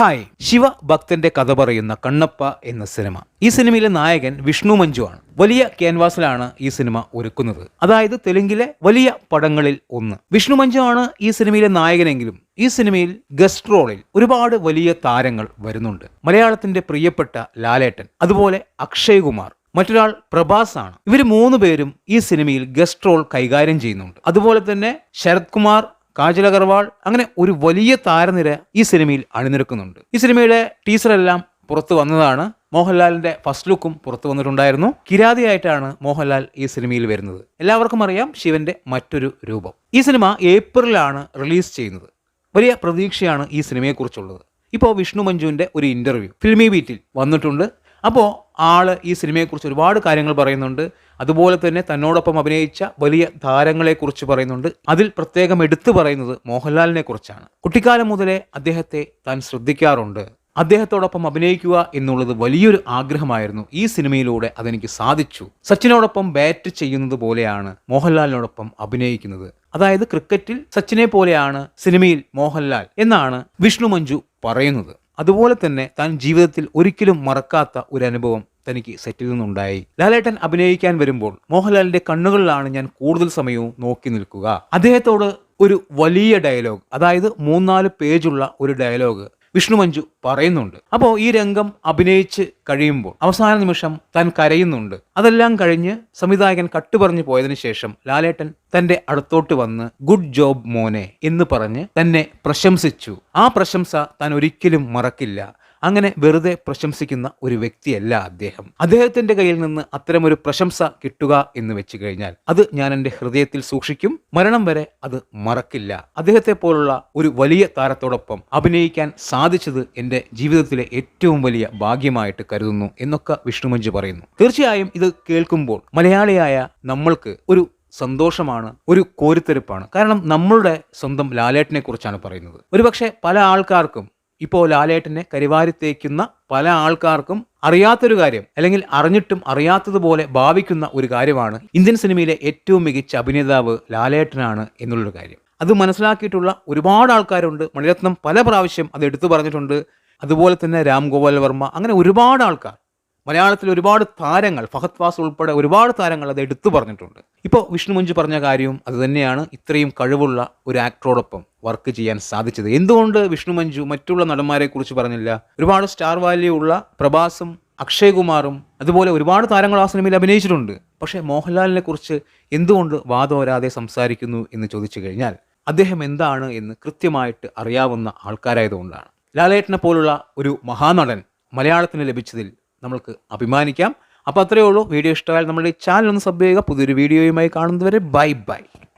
Hi. Shiva ഭക്തന്റെ കഥ പറയുന്ന കണ്ണപ്പ എന്ന സിനിമ. ഈ സിനിമയിലെ നായകൻ വിഷ്ണു മഞ്ജു ആണ്. വലിയ ക്യാൻവാസിലാണ് ഈ സിനിമ ഒരുക്കുന്നത്. അതായത് തെലുങ്കിലെ വലിയ പടങ്ങളിൽ ഒന്ന്. വിഷ്ണു മഞ്ജു ആണ് ഈ സിനിമയിലെ നായകനെങ്കിലും ഈ സിനിമയിൽ ഗസ്റ്റ് റോളിൽ ഒരുപാട് വലിയ താരങ്ങൾ വരുന്നുണ്ട്. മലയാളത്തിന്റെ പ്രിയപ്പെട്ട ലാലേട്ടൻ അതുപോലെ അക്ഷയ് കുമാർ മറ്റൊരാൾ പ്രഭാസ് ആണ്. ഇവർ മൂന്ന് പേരും ഈ സിനിമയിൽ ഗസ്റ്റ് റോൾ കൈകാര്യം ചെയ്യുന്നുണ്ട്. അതുപോലെ തന്നെ ശരത് കുമാർ കാജൽ അഗർവാൾ അങ്ങനെ ഒരു വലിയ താരനിര ഈ സിനിമയിൽ അണിനിരക്കുന്നുണ്ട്. ഈ സിനിമയുടെ ടീസറെല്ലാം പുറത്തു വന്നതാണ്. മോഹൻലാലിന്റെ ഫസ്റ്റ് ലുക്കും പുറത്തു വന്നിട്ടുണ്ടായിരുന്നു. കിരാതിയായിട്ടാണ് മോഹൻലാൽ ഈ സിനിമയിൽ വരുന്നത്. എല്ലാവർക്കും അറിയാം ശിവന്റെ മറ്റൊരു രൂപം. ഈ സിനിമ ഏപ്രിലാണ് റിലീസ് ചെയ്യുന്നത്. വലിയ പ്രതീക്ഷയാണ് ഈ സിനിമയെക്കുറിച്ചുള്ളത്. ഇപ്പോൾ വിഷ്ണു മഞ്ജുവിന്റെ ഒരു ഇന്റർവ്യൂ ഫിലിമി ബീറ്റിൽ വന്നിട്ടുണ്ട്. അപ്പോൾ ആൾ ഈ സിനിമയെക്കുറിച്ച് ഒരുപാട് കാര്യങ്ങൾ പറയുന്നുണ്ട്. അതുപോലെ തന്നെ തന്നോടൊപ്പം അഭിനയിച്ച വലിയ താരങ്ങളെക്കുറിച്ച് പറയുന്നുണ്ട്. അതിൽ പ്രത്യേകം എടുത്തു പറയുന്നത് മോഹൻലാലിനെ കുറിച്ചാണ്. കുട്ടിക്കാലം മുതലേ അദ്ദേഹത്തെ താൻ ശ്രദ്ധിക്കാറുണ്ട്. അദ്ദേഹത്തോടൊപ്പം അഭിനയിക്കുക എന്നുള്ളത് വലിയൊരു ആഗ്രഹമായിരുന്നു. ഈ സിനിമയിലൂടെ അതെനിക്ക് സാധിച്ചു. സച്ചിനോടൊപ്പം ബാറ്റ് ചെയ്യുന്നത് പോലെയാണ് മോഹൻലാലിനോടൊപ്പം അഭിനയിക്കുന്നത്. അതായത് ക്രിക്കറ്റിൽ സച്ചിനെ പോലെയാണ് സിനിമയിൽ മോഹൻലാൽ എന്നാണ് വിഷ്ണു മഞ്ജു പറയുന്നത്. അതുപോലെ തന്നെ താൻ ജീവിതത്തിൽ ഒരിക്കലും മറക്കാത്ത ഒരു അനുഭവം തനിക്ക് സെറ്റിൽ നിന്നുണ്ടായി. ലാലേട്ടൻ അഭിനയിക്കാൻ വരുമ്പോൾ മോഹൻലാലിന്റെ കണ്ണുകളിലാണ് ഞാൻ കൂടുതൽ സമയവും നോക്കി നിൽക്കുക. അദ്ദേഹത്തോട് ഒരു വലിയ ഡയലോഗ് അതായത് മൂന്നാൽ പേജുള്ള ഒരു ഡയലോഗ് വിഷ്ണു മഞ്ജു പറയുന്നുണ്ട്. അപ്പോൾ ഈ രംഗം അഭിനയിച്ച് കഴിയുമ്പോൾ അവസാന നിമിഷം താൻ കരയുന്നുണ്ട്. അതെല്ലാം കഴിഞ്ഞ് സംവിധായകൻ കട്ടുപറഞ്ഞു പോയതിനു ശേഷം ലാലേട്ടൻ തന്റെ അടുത്തോട്ട് വന്ന് ഗുഡ് ജോബ് മോനെ എന്ന് പറഞ്ഞ് തന്നെ പ്രശംസിച്ചു. ആ പ്രശംസ താൻ ഒരിക്കലും മറക്കില്ല. അങ്ങനെ വെറുതെ പ്രശംസിക്കുന്ന ഒരു വ്യക്തിയല്ല അദ്ദേഹം. അദ്ദേഹത്തിന്റെ കയ്യിൽ നിന്ന് അത്തരമൊരു പ്രശംസ കിട്ടുക എന്ന് വെച്ച് കഴിഞ്ഞാൽ അത് ഞാൻ എന്റെ ഹൃദയത്തിൽ സൂക്ഷിക്കും. മരണം വരെ അത് മറക്കില്ല. അദ്ദേഹത്തെ പോലുള്ള ഒരു വലിയ താരത്തോടൊപ്പം അഭിനയിക്കാൻ സാധിച്ചത് എന്റെ ജീവിതത്തിലെ ഏറ്റവും വലിയ ഭാഗ്യമായിട്ട് കരുതുന്നു എന്നൊക്കെ വിഷ്ണുമഞ്ജു പറയുന്നു. തീർച്ചയായും ഇത് കേൾക്കുമ്പോൾ മലയാളിയായ നമ്മൾക്ക് ഒരു സന്തോഷമാണ് ഒരു കോരിത്തെരുപ്പാണ്. കാരണം നമ്മളുടെ സ്വന്തം ലാലേട്ടനെ കുറിച്ചാണ് പറയുന്നത്. ഒരുപക്ഷെ പല ആൾക്കാർക്കും ഇപ്പോൾ ലാലേട്ടനെ കരിവാരി തേക്കുന്ന പല ആൾക്കാർക്കും അറിയാത്തൊരു കാര്യം അല്ലെങ്കിൽ അറിഞ്ഞിട്ടും അറിയാത്തതുപോലെ ഭാവിക്കുന്ന ഒരു കാര്യമാണ് ഇന്ത്യൻ സിനിമയിലെ ഏറ്റവും മികച്ച അഭിനേതാവ് ലാലേട്ടനാണ് എന്നുള്ളൊരു കാര്യം. അത് മനസ്സിലാക്കിയിട്ടുള്ള ഒരുപാട് ആൾക്കാരുണ്ട്. മണിരത്നം പല പ്രാവശ്യം അത് എടുത്തു പറഞ്ഞിട്ടുണ്ട്. അതുപോലെ തന്നെ രാം ഗോപാൽ വർമ്മ അങ്ങനെ ഒരുപാട് ആൾക്കാർ. മലയാളത്തിൽ ഒരുപാട് താരങ്ങൾ ഫഹദ് ഫാസ് ഉൾപ്പെടെ ഒരുപാട് താരങ്ങൾ അത് എടുത്തു പറഞ്ഞിട്ടുണ്ട്. ഇപ്പോൾ വിഷ്ണു മഞ്ജു പറഞ്ഞ കാര്യവും അതുതന്നെയാണ് ഇത്രയും കഴിവുള്ള ഒരു ആക്ടറോടൊപ്പം വർക്ക് ചെയ്യാൻ സാധിച്ചത്. എന്തുകൊണ്ട് വിഷ്ണു മഞ്ജു മറ്റുള്ള നടന്മാരെക്കുറിച്ച് പറഞ്ഞില്ല? ഒരുപാട് സ്റ്റാർ വാല്യൂ ഉള്ള പ്രഭാസും അക്ഷയ് കുമാറും അതുപോലെ ഒരുപാട് താരങ്ങൾ ആ സിനിമയിൽ അഭിനയിച്ചിട്ടുണ്ട്. പക്ഷേ മോഹൻലാലിനെ കുറിച്ച് എന്തുകൊണ്ട് വാദോരാതെ സംസാരിക്കുന്നു എന്ന് ചോദിച്ചു കഴിഞ്ഞാൽ അദ്ദേഹം എന്താണ് എന്ന് കൃത്യമായിട്ട് അറിയാവുന്ന ആൾക്കാരായതുകൊണ്ടാണ്. ലാലേട്ടനെ പോലുള്ള ഒരു മഹാനടൻ മലയാളത്തിന് ലഭിച്ചതിൽ നമ്മൾക്ക് അഭിമാനിക്കാം. അപ്പോൾ അത്രയേ ഉള്ളൂ. വീഡിയോ ഇഷ്ടമായാൽ നമ്മുടെ ഈ ചാനൽ ഒന്ന് സബ് ചെയ്യുക. പുതിയൊരു വീഡിയോയുമായി കാണുന്നതുവരെ ബൈ ബൈ.